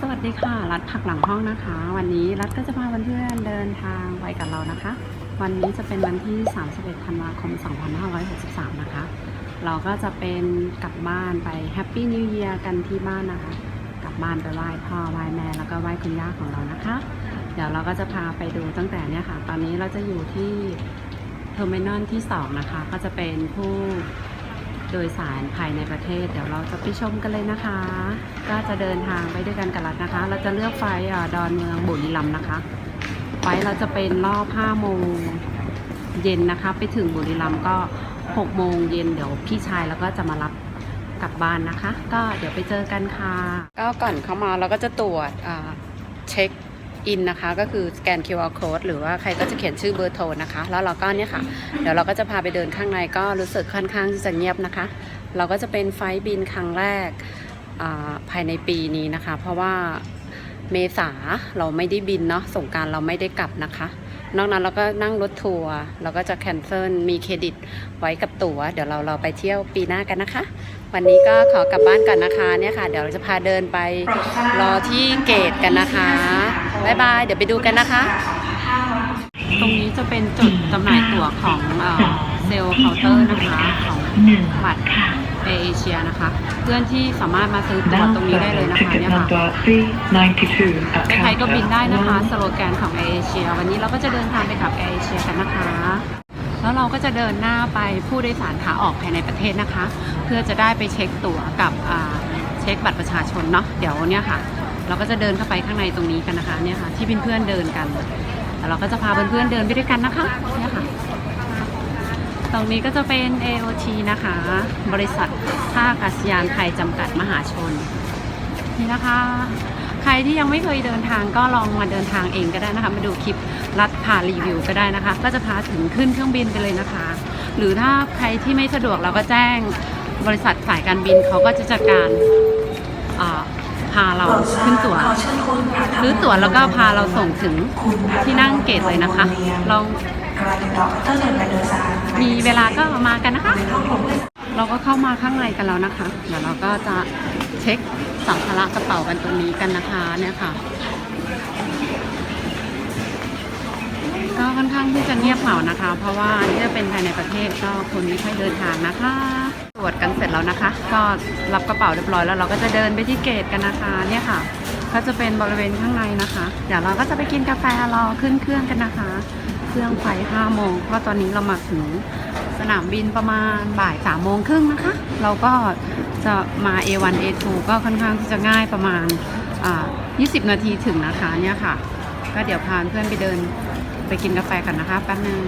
สวัสดีค่ะ รัฐผักหลังห้องนะคะ วันนี้รัฐก็จะพาเพื่อนๆเดินทางไปกับเรานะคะ วันนี้จะเป็นวันที่ 31 ธันวาคม 2563 นะคะ เราก็จะเป็นกลับบ้านไปแฮปปี้นิว e ย r กันที่บ้านนะคะ กลับบ้านไปไหว้พ่อไหว้แม่แล้วก็ไหว้คุณย่าของเรานะคะ เดี๋ยวเราก็จะพาไปดูตั้งแต่เนี่ยค่ะ ตอนนี้เราจะอยู่ที่เทอร์มินอลที่ 2 นะคะ ก็จะเป็นผู้ โดยสารภายในประเทศ เดี๋ยวเราจะไปชมกันเลยนะคะ ก็จะเดินทางไปด้วยกันกับรัฐนะคะ เราจะเลือกไฟล์อ่าดอนเมืองบุรีรัมย์นะคะ ไฟเราจะเป็นรอบ5โมงเย็นนะคะ ไปถึงบุรีรัมย์ก็6โมงเย็นเดี๋ยวพี่ชายแล้วก็จะมารับกลับบ้านนะคะ ก็เดี๋ยวไปเจอกันค่ะ ก็ก่อนเข้ามาเราก็จะตรวจอ่าเช็ค อินนะคะ ก็คือสแกน QR code หรือว่าใครก็จะเขียนชื่อเบอร์โทรนะคะ แล้วเราก็เนี่ยค่ะ เดี๋ยวเราก็จะพาไปเดินข้างในก็รู้สึกค่อนข้างที่จะเงียบนะคะ เราก็จะเป็นไฟบินครั้งแรกภายในปีนี้นะคะ เพราะว่าเมษาเราไม่ได้บินเนาะสงการเราไม่ได้กลับนะคะ นอกนั้นเราก็นั่งรถทัวร์เราก็จะแคนเซิลมีเครดิตไว้กับตั๋ว เดี๋ยวเราเราไปเที่ยวปีหน้ากันนะคะ วันนี้ก็ขอกลับบ้านก่อนนะคะเนี่ยค่ะ เดี๋ยวเราจะพาเดินไปรอที่เกตกันนะคะ บ๊ายบาย เดี๋ยวไปดูกันนะคะ ตรงนี้จะเป็นจุดจำหน่ายตั๋วของเออเซลล์เคาน์เตอร์นะคะ ของบัตรเอเชียนะคะ เพื่อนที่สามารถมาซื้อตั๋วตรงนี้ได้เลยนะคะเนี่ยค่ะใครก็บินได้นะคะ สโลแกนของเอเชีย วันนี้เราก็จะเดินทางไปกับเอเชียกันนะคะ แล้วเราก็จะเดินหน้าไปผู้โดยสารขาออกภายในประเทศนะคะ เพื่อจะได้ไปเช็คตั๋วกับเช็คบัตรประชาชนเนาะ เดี๋ยวเนี่ยค่ะ เราก็จะเดินเข้าไปข้างในตรงนี้กันนะคะเนี่ยค่ะ ที่เพื่อนๆเดินกันแล้วเราก็จะพาเพื่อนๆเดินไปด้วยกันนะคะเนี่ยค่ะ ตรงนี้ก็จะเป็น AOT นะคะ บริษัทท่าอากาศยานไทยจำกัดมหาชนนี่นะคะ ใครที่ยังไม่เคยเดินทางก็ลองมาเดินทางเองก็ได้นะคะ มาดูคลิปรัดพารีวิวก็ได้นะคะ ก็จะพาถึงขึ้นเครื่องบินไปเลยนะคะ หรือถ้าใครที่ไม่สะดวกเราก็แจ้งบริษัทสายการบินเขาก็จะจัดการ พาเราขึ้นตั๋วซื้อตั๋วแล้วก็พาเราส่งถึงที่นั่งเกตเลยนะคะ ลองมีเวลาก็มากันนะคะ เราก็เข้ามาข้างในกันแล้วนะคะ เดี๋ยวเราก็จะเช็คสัมภาระกระเป๋ากันตรงนี้กันนะคะเนี่ยค่ะ ก็ค่อนข้างที่จะเงียบเหงานะคะ เพราะว่านี่จะเป็นภายในประเทศก็คนไม่ค่อยเดินทางนะคะ ตรวจกันเสร็จแล้วนะคะ ก็รับกระเป๋าเรียบร้อยแล้วเราก็จะเดินไปที่เกตกันนะคะเนี่ยค่ะ ก็จะเป็นบริเวณข้างในนะคะ เดี๋ยวเราก็จะไปกินกาแฟรอขึ้นเครื่องกันนะคะ เครื่องไฟ5โมงเพราะตอนนี้เรามาถึงสนามบินประมาณบ่าย3โมงครึ่งนะคะ เราก็จะมา A1 A2 ก็ค่อนข้างที่จะง่ายประมาณ 20 นาทีถึงนะคะเนี่ยค่ะ ก็เดี๋ยวพาเพื่อนไปเดินไปกินกาแฟกันนะคะแป๊บนึง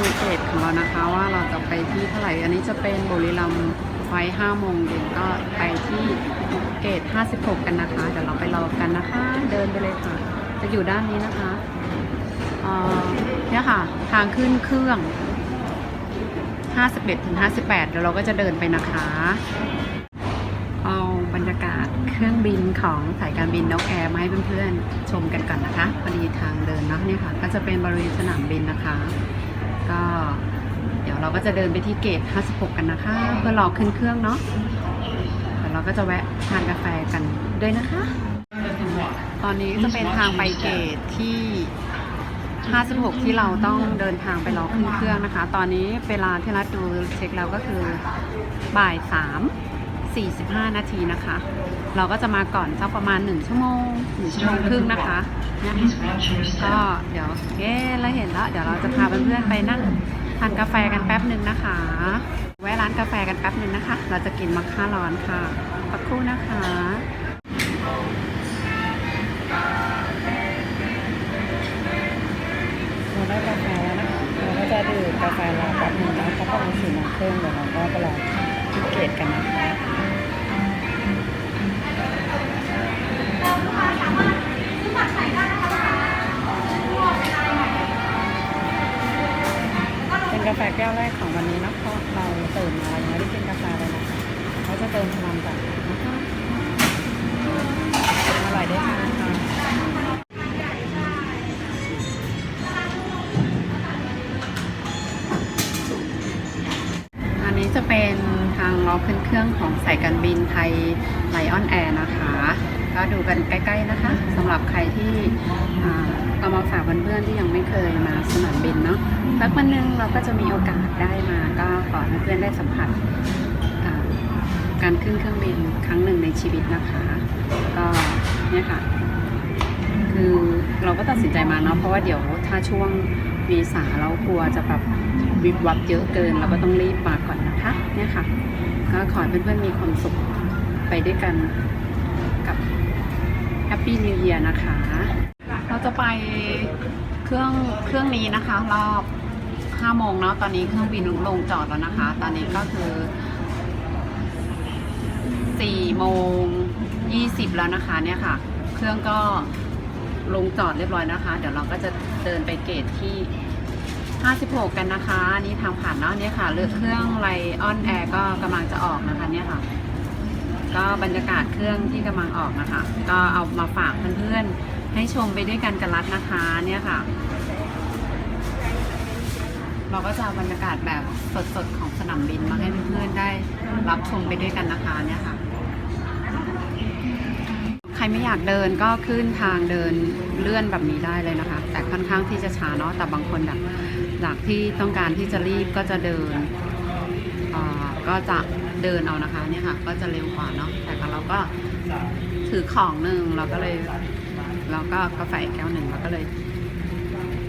ดูเกตของเรานะคะว่าเราจะไปที่เท่าไหร่ อันนี้จะเป็นบุรีรัมย์ไฟ5โมงเย็นก็ไปที่เกต 56 กันนะคะ เดี๋ยวเราไปรอกันนะคะ เดินไปเลยค่ะ จะอยู่ด้านนี้นะคะเออเนี่ยค่ะ ทางขึ้นเครื่อง 51ถึง58 เดี๋ยวเราก็จะเดินไปนะคะ เอาบรรยากาศเครื่องบินของสายการบินนกแอร์มาให้เพื่อนๆ ชมกันก่อนนะคะพอดีทางเดินนะเนี่ยค่ะ ก็จะเป็นบริเวณสนามบินนะคะ ก็ เดี๋ยวเราก็จะเดินไปที่เกต 56 กันนะคะ เพื่อรอขึ้นเครื่องเนาะเดี๋ยวเราก็จะแวะทานกาแฟกันด้วยนะคะ ตอนนี้จะเป็นทางไปเกตที่ 56 ที่เราต้องเดินทางไปรอขึ้นเครื่องนะคะ ตอนนี้เวลาที่รัดดูเช็คแล้วก็คือบ่าย 3 45 นาทีนะคะ เราก็จะมาก่อนสักประมาณ 1 ชั่วโมง1ชั่วโมงครึ่งนะคะก็เดี๋ยว แล้ว เดี๋ยวเราจะพาเพื่อนๆไปนั่งทานกาแฟกันแป๊บหนึ่งนะคะ แวะร้านกาแฟกันแป๊บหนึ่งนะคะ เราจะกินมัคค่าร้อนค่ะสักครู่นะคะเราได้กาแฟแล้วนะคะ เราก็จะดื่มกาแฟรอแป๊บนึงแล้วเขาประมาณสี่โมงครึ่งเดี๋ยวเราก็ไปรอที่เกตกันนะคะ แฟแก้วแรกของวันนี้นะเพราะเราตื่นมายังไม่ได้กินกาแฟเลยนะคะเขาจะเติมพลังก่อนนะคะอร่อยได้ทานค่ะอันนี้จะเป็นทางล้อขึ้นเครื่องของสายการบินไทยไลออนแอร์นะคะ ก็ดูกันใกล้ๆนะคะสำหรับใครที่อ่าเอามาฝากเพื่อนๆที่ยังไม่เคยมาสนามบินเนาะสักวันหนึ่งเราก็จะมีโอกาสได้มาก็ขอให้เพื่อนได้สัมผัสการขึ้นเครื่องบินครั้งหนึ่งในชีวิตนะคะ ก็เนี่ยค่ะ คือเราก็ตัดสินใจมาเนาะเพราะว่าเดี๋ยวถ้าช่วงเมษาเรากลัวจะแบบวิบวับเยอะเกิน เราก็ต้องรีบมาก่อนนะคะ เนี่ยค่ะ ก็ขอให้เพื่อนๆมีความสุขไปด้วยกัน Happy New Year นะคะ เราจะไปเครื่องเครื่องนี้นะคะ รอบ5โมงเนาะตอนนี้เครื่องบินลงจอดแล้วนะคะ ตอนนี้ก็คือ4โมง20 แล้วนะคะเนี่ยค่ะ เครื่องก็ลงจอดเรียบร้อยนะคะ เดี๋ยวเราก็จะเดินไปเกตที่ 56 กันนะคะอันนี่ทางผ่านเนาะเนี่ยค่ะเลือกเครื่องไลออนแอร์ก็กำลังจะออกนะคะเนี่ยค่ะ ก็บรรยากาศเครื่องที่กำลังออกนะคะ ก็เอามาฝากเพื่อนๆ ให้ชมไปด้วยกันกันรัดนะคะเนี่ยค่ะ เราก็จะบรรยากาศแบบสดๆ ของสนามบินมาให้เพื่อนๆ ได้รับชมไปด้วยกันนะคะเนี่ยค่ะ ใครไม่อยากเดินก็ขึ้นทางเดินเลื่อนแบบนี้ได้เลยนะคะ แต่ค่อนข้างที่จะช้าเนาะแต่บางคนอยากอยากที่ต้องการที่จะรีบก็จะเดิน ก็จะเดินเอานะคะเนี่ยค่ะ ก็จะเร็วกว่าเนาะแต่ของเราก็ถือของหนึ่งเราก็เลยเราก็กาแฟแก้วหนึ่งเราก็เลย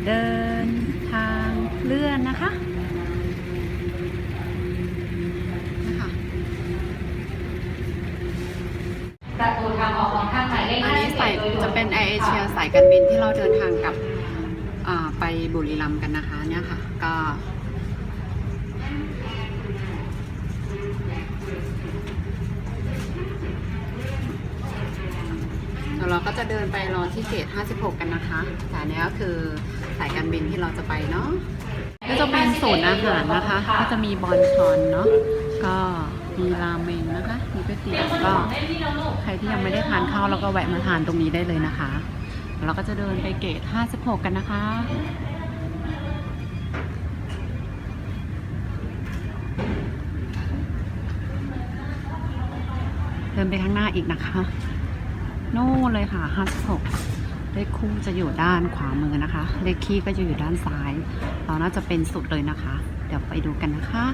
เดินทางเลื่อนนะคะนะคะประตูทางออกของทางหมายเลขอันนี้51สายโดยรวมจะเป็นแอร์เอเชียสายการบินที่เราเดินทางกับอ่าไปบุรีรัมย์กันนะคะเนี่ยค่ะ ก็ ดี๋ยวเราก็จะเดินไปรอที่เกต56 กันนะคะแต่อันนี้ก็คือสายการบินที่เราจะไปเนาะก็จะเป็นศูนอาหารนะคะ ก็จะมีบอนชอนเนาะก็มีราเมงนะคะ มีก๋วยเตี๋ยวก็ใครที่ยังไม่ได้ทานข้าวเราก็แวะมาทานตรงนี้ได้เลยนะคะ เราก็จะเดินไปเกต56 กันนะคะเดินไปข้างหน้าอีกนะคะ โน่นเลยค่ะ56เลขคู่จะอยู่ด้านขวามือนะคะ เลขคี่ก็จะอยู่ด้านซ้าย เราน่าจะเป็นสุดเลยนะคะ เดี๋ยวไปดูกันนะคะ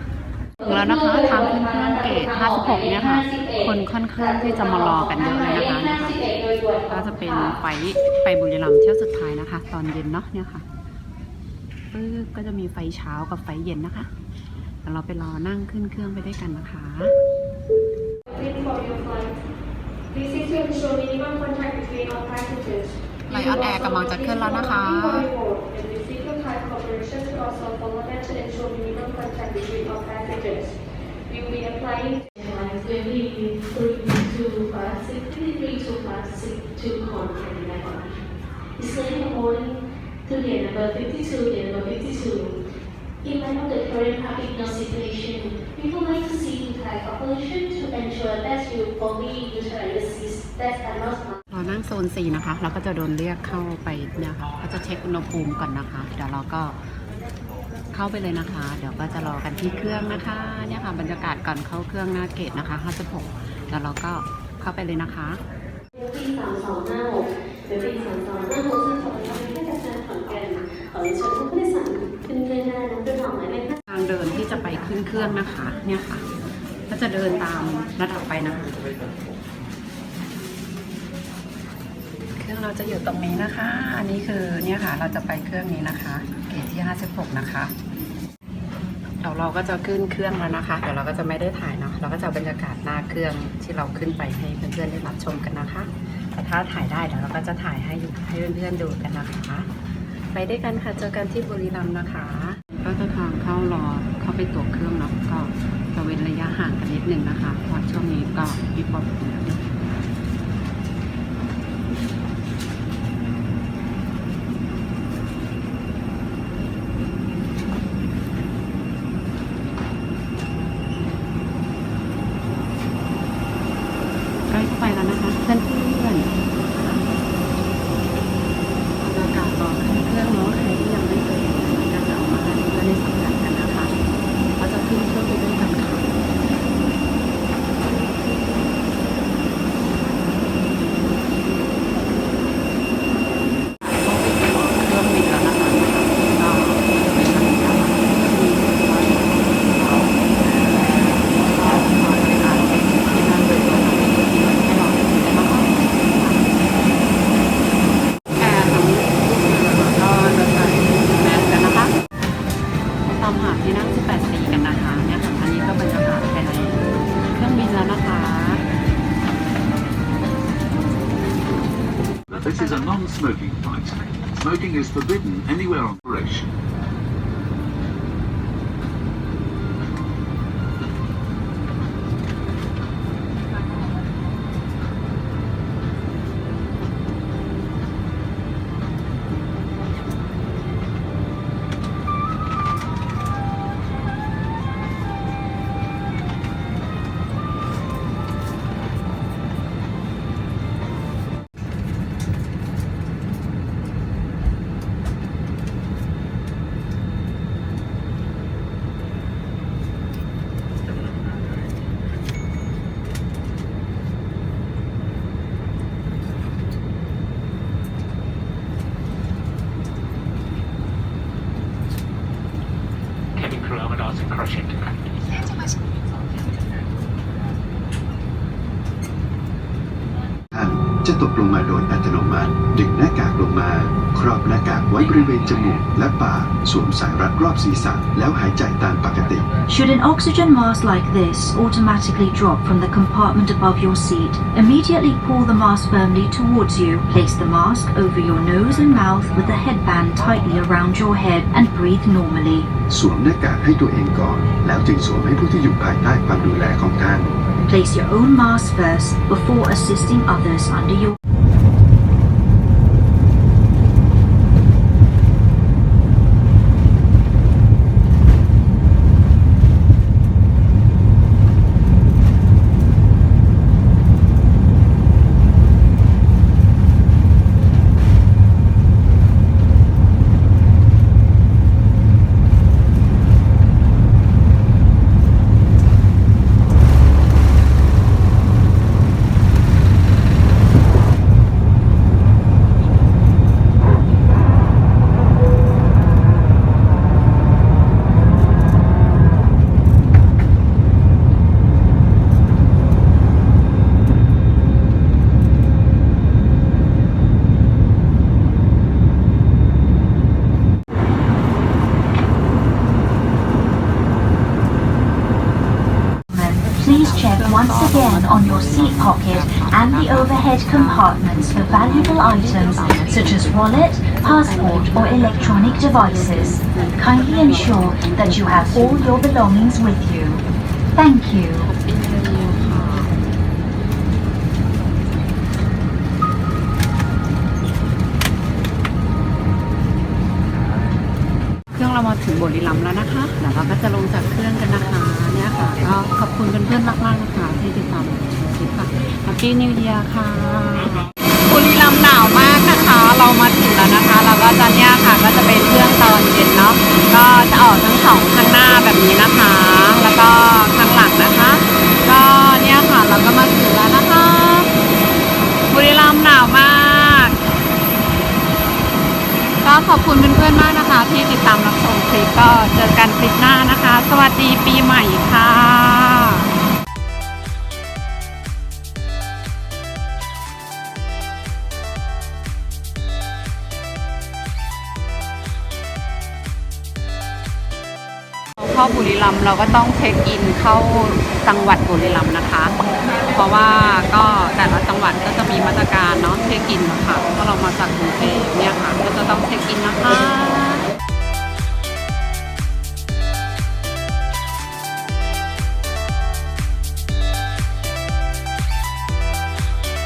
ถึงแล้วนะคะทางขึ้นเครื่องเกต56 เนี่ยค่ะ คนค่อนข้างที่จะมารอกันเยอะเลยนะคะเนี่ยค่ะก็จะเป็นไฟไปบุรีรัมย์เที่ยวสุดท้ายนะคะ ตอนเย็นเนาะเนี่ยค่ะปึ๊บก็จะมีไฟเช้ากับไฟเย็นนะคะเดี๋ยวเราไปรอนั่งขึ้นเครื่องไปด้วยกันนะคะ for your flight. Please seek to ensure minimum contact between all passengers. Lion Air กำลังจะขึ้นแล้วนะคะ And we seek your kind cooperation to also follow that to ensure minimum contact between all passengers. We will be applying Lines twenty three two five six twenty three two five six two con and eleven. Displaying the morning to the number fifty two, the number fifty two. In light of the current public health situation, we would like to see in Thai cooperation to ensure that you fully utilize the seats that are not เรานั่งโซน4นะคะ เราก็จะโดนเรียกเข้าไปเนี่ยค่ะก็จะเช็คอุณหภูมิก่อนนะคะ เดี๋ยวเราก็เข้าไปเลยนะคะ เดี๋ยวก็จะรอกันที่เครื่องนะคะ เนี่ยค่ะบรรยากาศก่อนเข้าเครื่องหน้าเกตนะคะ56แล้วเราก็เข้าไปเลยนะคะปีสามสองห้าหกหรือปีสามสองห้าหกซึ่งขอเป็นการให้กับการขอนแก่นขอเรียนเชิญผู้โดยสารขึ้นเรือได้นั้นเป็นหมหมายเลข ขึ้นเครื่องนะคะ เนี่ยค่ะ ก็จะเดินตามระดับไปนะคะ เครื่องเราจะอยู่ตรงนี้นะคะ อันนี้คือเนี่ยค่ะ เราจะไปเครื่องนี้นะคะ เกตที่ 56 นะคะเดี๋ยวเราก็จะขึ้นเครื่องแล้วนะคะ เดี๋ยวเราก็จะไม่ได้ถ่ายเนาะ เราก็จะเอาบรรยากาศหน้าเครื่องที่เราขึ้นไปให้เพื่อนๆได้รับชมกันนะคะ แต่ถ้าถ่ายได้เดี๋ยวเราก็จะถ่ายให้ให้เพื่อนๆดูกันนะคะ ไปด้วยกันค่ะ เจอกันที่บุรีรัมย์นะคะ ก็จะทางเข้ารอ เข้าไปตัวเครื่องเนาะก็จะเว้นระยะห่างกันนิดนึงนะคะเพราะช่วงนี้ก็มีความใก This is a non-smoking flight. Smoking is forbidden anywhere on operation. ท่าน จะตกลงมาโดยอัตโนมัติ ดึงหน้ากากลงมา ครอบหน้ากากไว้บริเวณจมูกและปากสวมสายรัดรอบศีรษะแล้วหายใจตามปกติ Should an oxygen mask like this automatically drop from the compartment above your seat, immediately pull the mask firmly towards you. Place the mask over your nose and mouth with the headband tightly around your head and breathe normally. สวมหน้ากากให้ตัวเองก่อน แล้วจึงสวมให้ผู้ที่อยู่ภายใต้ความดูแลของท่าน Place your own mask first before assisting others under your compartments for valuable items such as wallet, passport, or electronic devices. Kindly ensure that you have all your belongings with you. Thank you. เรามาถึงบุรีรัมย์แล้วนะคะเดี๋ยวเราก็จะลงจากเครื่องกันนะคะเนี่ยค่ะก็ขอบคุณเพื่อนๆมากๆนะคะที่ติดตามคลิปค่ะ Happy New Year ค่ะบุรีรัมย์หนาวมากนะคะ เรามาถึงแล้วนะคะ เราก็จะเนี่ยค่ะก็จะเป็นเครื่องตอนเย็นเนาะก็จะออกทั้งสองข้างหน้าแบบนี้นะคะ แล้วก็ข้างหลังนะคะ ก็เนี่ยค่ะ เราก็มาถึงแล้วนะคะ บุรีรัมย์หนาวมาก ก็ ขอบคุณเพื่อนๆมากนะคะ ที่ติดตามรับชมคลิปก็เจอกันคลิปหน้านะคะ สวัสดีปีใหม่ค่ะ เข้าบุรีรัมย์เราก็ต้องเช็คอินเข้าจังหวัดบุรีรัมย์นะคะ เพราะว่าก็แต่ละจังหวัดก็จะมีมาตรการเนาะเช็คอินนะค่ะถ้าเรามาจากกรุงเทพเนี่ยค่ะ ก็จะต้องเช็คอินนะคะ